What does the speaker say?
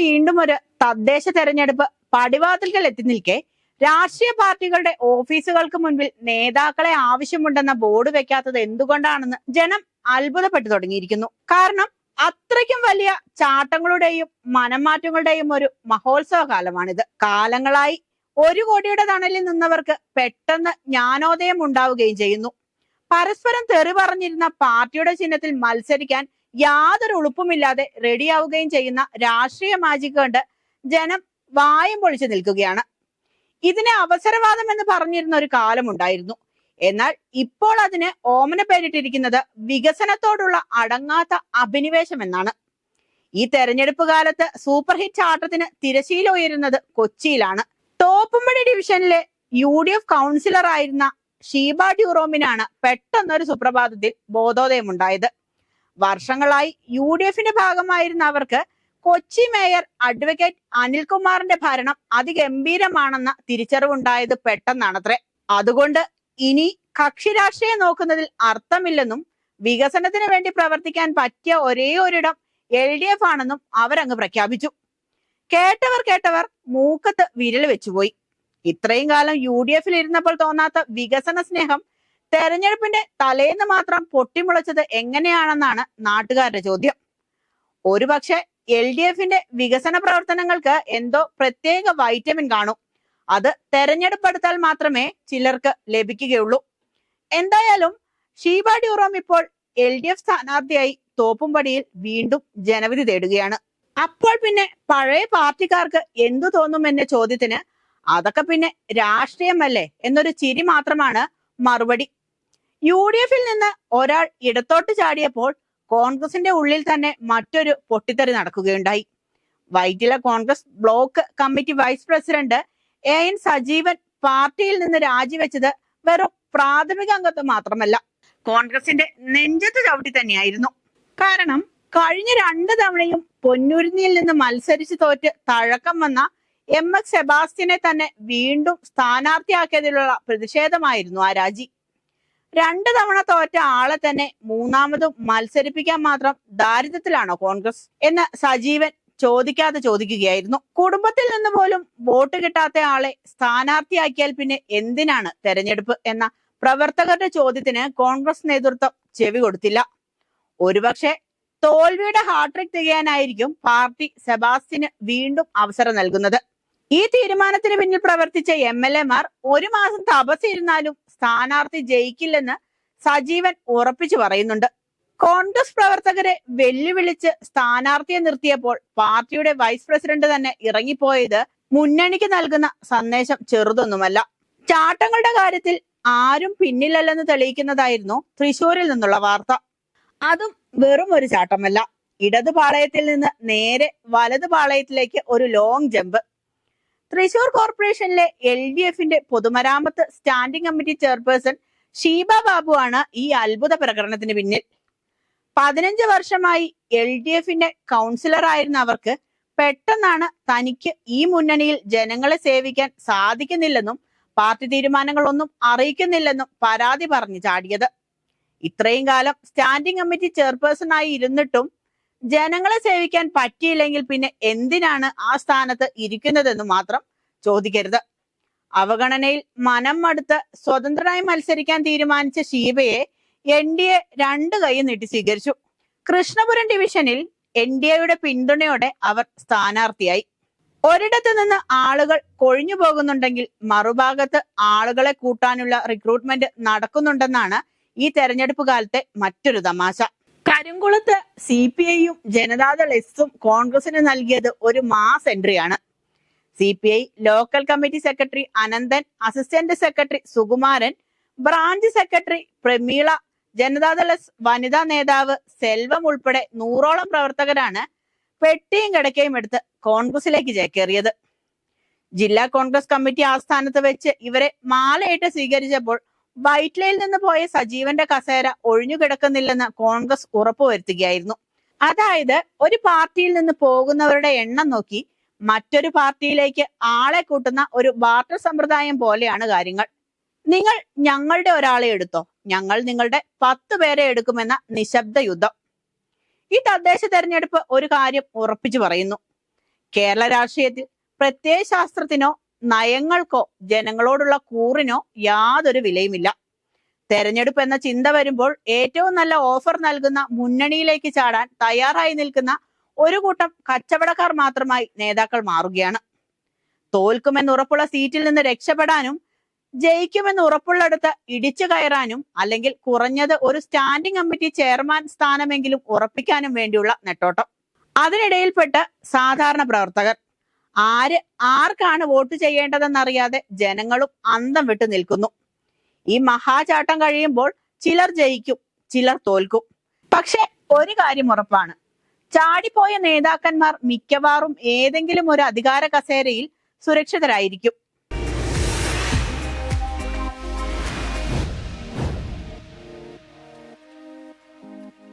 വീണ്ടും ഒരു തദ്ദേശ തെരഞ്ഞെടുപ്പ് പടിവാതിൽക്കൽ എത്തി നിൽക്കെ രാഷ്ട്രീയ പാർട്ടികളുടെ ഓഫീസുകൾക്ക് മുൻപിൽ നേതാക്കളെ ആവശ്യമുണ്ടെന്ന ബോർഡ് വെക്കാത്തത് എന്തുകൊണ്ടാണെന്ന് ജനം അത്ഭുതപ്പെട്ടു തുടങ്ങിയിരിക്കുന്നു. കാരണം അത്രയ്ക്കും വലിയ ചാട്ടങ്ങളുടെയും മനംമാറ്റങ്ങളുടെയും ഒരു മഹോത്സവ കാലമാണിത് കാലങ്ങളായി ഒരു കോടിയുടെ തണലിൽ നിന്നവർക്ക് പെട്ടെന്ന് ജ്ഞാനോദയം ഉണ്ടാവുകയും ചെയ്യുന്നു. പരസ്പരം തെറി പറഞ്ഞിരുന്ന പാർട്ടിയുടെ ചിഹ്നത്തിൽ മത്സരിക്കാൻ യാതൊരു ഉളുപ്പുമില്ലാതെ റെഡിയാവുകയും ചെയ്യുന്ന രാഷ്ട്രീയ മാജിക് കണ്ട് ജനം വായും പൊളിച്ചു നിൽക്കുകയാണ്. ഇതിനെ അവസരവാദം എന്ന് പറഞ്ഞിരുന്ന ഒരു കാലമുണ്ടായിരുന്നു എന്നാൽ ഇപ്പോൾ അതിന് ഓമന പേരിട്ടിരിക്കുന്നത് വികസനത്തോടുള്ള അടങ്ങാത്ത അഭിനിവേശം എന്നാണ്. ഈ തെരഞ്ഞെടുപ്പ് കാലത്ത് സൂപ്പർ ഹിറ്റ് ആട്ടത്തിന് തിരശീല ഉയരുന്നത് കൊച്ചിയിലാണ്. തോപ്പുംപടി ഡിവിഷനിലെ യു ഡി എഫ് കൗൺസിലർ ആയിരുന്ന ഷീബ ഡ്യൂറോമിനാണ് പെട്ടെന്നൊരു സുപ്രഭാതത്തിൽ ബോധോദയമുണ്ടായത്. വർഷങ്ങളായി യു ഡി എഫിന്റെ ഭാഗമായിരുന്ന അവർക്ക് കൊച്ചി മേയർ അഡ്വക്കേറ്റ് അനിൽകുമാറിന്റെ ഭരണം അതിഗംഭീരമാണെന്ന തിരിച്ചറിവുണ്ടായത് പെട്ടെന്നാണത്രേ. അതുകൊണ്ട് ഇനി കക്ഷി രാഷ്ട്രീയം നോക്കുന്നതിൽ അർത്ഥമില്ലെന്നും വികസനത്തിന് വേണ്ടി പ്രവർത്തിക്കാൻ പറ്റിയ ഒരേ ഒരിടം എൽ ഡി എഫ് ആണെന്നും അവരങ്ങ് പ്രഖ്യാപിച്ചു. കേട്ടവർ കേട്ടവർ മൂക്കത്ത് വിരൽ വെച്ചുപോയി. ഇത്രയും കാലം യു ഡി എഫിൽ ഇരുന്നപ്പോൾ തോന്നാത്ത വികസന സ്നേഹം തെരഞ്ഞെടുപ്പിന്റെ തലേന്ന് മാത്രം പൊട്ടിമുളച്ചത് എങ്ങനെയാണെന്നാണ് നാട്ടുകാരുടെ ചോദ്യം. ഒരുപക്ഷെ എൽ ഡി എഫിന്റെ വികസന പ്രവർത്തനങ്ങൾക്ക് എന്തോ പ്രത്യേക വൈറ്റമിൻ കാണും. അത് തെരഞ്ഞെടുപ്പെടുത്താൽ മാത്രമേ ചിലർക്ക് ലഭിക്കുകയുള്ളൂ. എന്തായാലും ഷീബ ഡ്യൂറോം ഇപ്പോൾ എൽ ഡി എഫ് സ്ഥാനാർത്ഥിയായി തോപ്പുംപടിയിൽ വീണ്ടും ജനവിധി തേടുകയാണ്. അപ്പോൾ പിന്നെ പഴയ പാർട്ടിക്കാർക്ക് എന്തു തോന്നും എന്ന ചോദ്യത്തിന് അതൊക്കെ പിന്നെ രാഷ്ട്രീയമല്ലേ എന്നൊരു ചിരി മാത്രമാണ് മറുപടി യു ഡി എഫിൽ നിന്ന് ഒരാൾ ഇടത്തോട്ട് ചാടിയപ്പോൾ കോൺഗ്രസിന്റെ ഉള്ളിൽ തന്നെ മറ്റൊരു പൊട്ടിത്തെറി നടക്കുകയുണ്ടായി. Vyttila Congress block committee vice president A N Sajeevan പാർട്ടിയിൽ നിന്ന് രാജിവെച്ചത് വെറും പ്രാഥമിക അംഗത്വം മാത്രമല്ല കോൺഗ്രസിന്റെ നെഞ്ചത്ത് ചവിട്ടി തന്നെയായിരുന്നു. കാരണം കഴിഞ്ഞ രണ്ട് തവണയും പൊന്നൂരിനിയിൽ നിന്ന് മത്സരിച്ച് തോറ്റ് തഴക്കം വന്ന എം എസ് സെബാസ്റ്റ്യനെ തന്നെ വീണ്ടും സ്ഥാനാർത്ഥിയാക്കിയതിലുള്ള പ്രതിഷേധമായിരുന്നു ആ രാജി. രണ്ട് തവണ തോറ്റ ആളെ തന്നെ മൂന്നാമതും മത്സരിപ്പിക്കാൻ മാത്രം ദാരിദ്ര്യത്തിലാണോ കോൺഗ്രസ്? എന്ന് സജീവൻ ചോദിക്കാതെ ചോദിക്കുകയായിരുന്നു. കുടുംബത്തിൽ നിന്ന് പോലും വോട്ട് കിട്ടാത്ത ആളെ സ്ഥാനാർത്ഥിയാക്കിയാൽ പിന്നെ എന്തിനാണ് തെരഞ്ഞെടുപ്പ് എന്ന പ്രവർത്തകരുടെ ചോദ്യത്തിന് കോൺഗ്രസ് നേതൃത്വം ചെവി കൊടുത്തില്ല. ഒരുപക്ഷെ തോൽവിയുടെ ഹാട്രിക് തികയാനായിരിക്കും പാർട്ടി സെബാസ്റ്റിന് വീണ്ടും അവസരം നൽകുന്നത്. ഈ തീരുമാനത്തിന് പിന്നിൽ പ്രവർത്തിച്ച എം എൽ ഒരു മാസം തപസ്സിരുന്നാലും സ്ഥാനാർത്ഥി ജയിക്കില്ലെന്ന് സജീവൻ ഉറപ്പിച്ചു പറയുന്നുണ്ട്. കോൺഗ്രസ് പ്രവർത്തകരെ വെല്ലുവിളിച്ച് സ്ഥാനാർത്ഥിയെ നിർത്തിയപ്പോൾ പാർട്ടിയുടെ വൈസ് പ്രസിഡന്റ് തന്നെ ഇറങ്ങിപ്പോയത് മുന്നണിക്ക് നൽകുന്ന സന്ദേശം ചെറുതൊന്നുമല്ല. ചാട്ടങ്ങളുടെ കാര്യത്തിൽ ആരും പിന്നിലല്ലെന്ന് തെളിയിക്കുന്നതായിരുന്നു തൃശൂരിൽ നിന്നുള്ള വാർത്ത. അതും വെറും ഒരു ചാട്ടമല്ല. ഇടതുപാളയത്തിൽ നിന്ന് നേരെ വലതുപാളയത്തിലേക്ക് ഒരു ലോങ് ജമ്പ്. തൃശൂർ കോർപ്പറേഷനിലെ എൽ ഡി എഫിന്റെ പൊതുമരാമത്ത് standing committee chairperson Sheeba Babu ആണ് ഈ അത്ഭുത പ്രകടനത്തിന് പിന്നിൽ. പതിനഞ്ച് വർഷമായി എൽ ഡി എഫിന്റെ കൗൺസിലർ ആയിരുന്ന അവർക്ക് പെട്ടെന്നാണ് തനിക്ക് ഈ മുന്നണിയിൽ ജനങ്ങളെ സേവിക്കാൻ സാധിക്കുന്നില്ലെന്നും പാർട്ടി തീരുമാനങ്ങളൊന്നും അറിയിക്കുന്നില്ലെന്നും പരാതി പറഞ്ഞു ചാടിയത്. ഇത്രയും കാലം സ്റ്റാൻഡിംഗ് കമ്മിറ്റി ചെയർപേഴ്സൺ ആയി ഇരുന്നിട്ടും ജനങ്ങളെ സേവിക്കാൻ പറ്റിയില്ലെങ്കിൽ പിന്നെ എന്തിനാണ് ആ സ്ഥാനത്ത് ഇരിക്കുന്നതെന്ന് മാത്രം ചോദിക്കരുത്. അവഗണനയിൽ മനം മടുത്ത് സ്വതന്ത്രനായി മത്സരിക്കാൻ തീരുമാനിച്ച ഷീബയെ എൻ ഡി എ രണ്ട് കൈ നീട്ടി സ്വീകരിച്ചു. കൃഷ്ണപുരം ഡിവിഷനിൽ എൻ ഡി എയുടെ പിന്തുണയോടെ അവർ സ്ഥാനാർത്ഥിയായി. ഒരിടത്ത് നിന്ന് ആളുകൾ കൊഴിഞ്ഞു പോകുന്നുണ്ടെങ്കിൽ മറുഭാഗത്ത് ആളുകളെ കൂട്ടാനുള്ള റിക്രൂട്ട്മെന്റ് നടക്കുന്നുണ്ടെന്നാണ് ഈ തെരഞ്ഞെടുപ്പ് കാലത്തെ മറ്റൊരു തമാശ. കരിങ്കുളത്ത് സി പി ഐയും ജനതാദൾ എസും കോൺഗ്രസിന് നൽകിയത് ഒരു mass എൻട്രിയാണ്. C P I local committee secretary Ananthan assistant secretary Sukumaran branch secretary Prameela Janata Dal S വനിതാ നേതാവ് സെൽവം ഉൾപ്പെടെ നൂറോളം പ്രവർത്തകരാണ് പെട്ടിയും കിടക്കയും എടുത്ത് കോൺഗ്രസിലേക്ക് ചേക്കേറിയത്. ജില്ലാ കോൺഗ്രസ് കമ്മിറ്റി ആസ്ഥാനത്ത് വെച്ച് ഇവരെ മാലയിട്ട് സ്വീകരിച്ചപ്പോൾ വൈറ്റ്ലയിൽ നിന്ന് പോയ സജീവന്റെ കസേര ഒഴിഞ്ഞു കിടക്കുന്നില്ലെന്ന് കോൺഗ്രസ് ഉറപ്പുവരുത്തുകയായിരുന്നു. അതായത് ഒരു പാർട്ടിയിൽ നിന്ന് പോകുന്നവരുടെ എണ്ണം നോക്കി മറ്റൊരു പാർട്ടിയിലേക്ക് ആളെ കൂട്ടുന്ന ഒരു ബാർട്ടർ സമ്പ്രദായം പോലെയാണ് കാര്യങ്ങൾ. നിങ്ങൾ ഞങ്ങളുടെ ഒരാളെ എടുത്തോ? ഞങ്ങൾ നിങ്ങളുടെ പത്ത് പേരെ എടുക്കുമെന്ന നിശബ്ദ യുദ്ധം. ഈ തദ്ദേശ തെരഞ്ഞെടുപ്പ് ഒരു കാര്യം ഉറപ്പിച്ചു പറയുന്നു. കേരള രാഷ്ട്രീയത്തിൽ പ്രത്യയശാസ്ത്രത്തിനോ നയങ്ങൾക്കോ ജനങ്ങളോടുള്ള കൂറിനോ യാതൊരു വിലയുമില്ല. തെരഞ്ഞെടുപ്പ് എന്ന ചിന്ത വരുമ്പോൾ ഏറ്റവും നല്ല ഓഫർ നൽകുന്ന മുന്നണിയിലേക്ക് ചാടാൻ തയ്യാറായി നിൽക്കുന്ന ഒരു കൂട്ടം കച്ചവടക്കാർ മാത്രമായി നേതാക്കൾ മാറുകയാണ്. തോൽക്കുമെന്ന് ഉറപ്പുള്ള സീറ്റിൽ നിന്ന് രക്ഷപ്പെടാനും ജയിക്കുമെന്ന് ഉറപ്പുള്ളിടത്ത് ഇടിച്ചു കയറാനും അല്ലെങ്കിൽ കുറഞ്ഞത് ഒരു സ്റ്റാൻഡിംഗ് കമ്മിറ്റി ചെയർമാൻ സ്ഥാനമെങ്കിലും ഉറപ്പിക്കാനും വേണ്ടിയുള്ള നെട്ടോട്ടം. അതിനിടയിൽപ്പെട്ട് സാധാരണ പ്രവർത്തകർ ആര് ആർക്കാണ് വോട്ട് ചെയ്യേണ്ടതെന്ന് അറിയാതെ ജനങ്ങളും അന്തം വിട്ടു നിൽക്കുന്നു. ഈ മഹാചാട്ടം കഴിയുമ്പോൾ ചിലർ ജയിക്കും ചിലർ തോൽക്കും. പക്ഷെ ഒരു കാര്യം ഉറപ്പാണ്. ചാടിപ്പോയ നേതാക്കന്മാർ മിക്കവാറും ഏതെങ്കിലും ഒരു അധികാര കസേരയിൽ സുരക്ഷിതരായിരിക്കും.